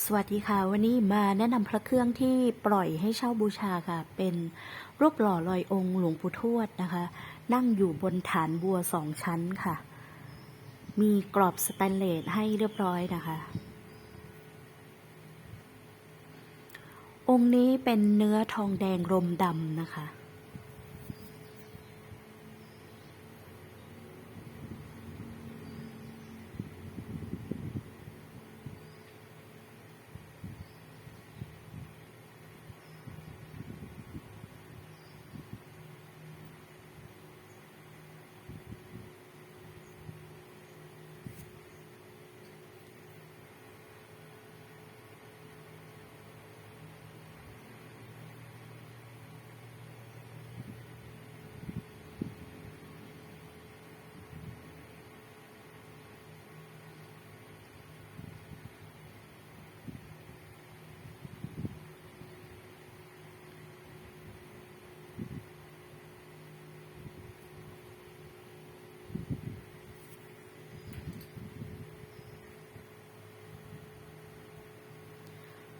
สวัสดีค่ะ วันนี้มาแนะนำพระเครื่องที่ปล่อยให้เช่าบูชาค่ะ เป็นรูปหล่อลอยองค์หลวงปู่ทวดนะคะ นั่งอยู่บนฐานบัวสองชั้นค่ะ มีกรอบสแตนเลสให้เรียบร้อยนะคะ องค์นี้เป็นเนื้อทองแดงรมดำนะคะ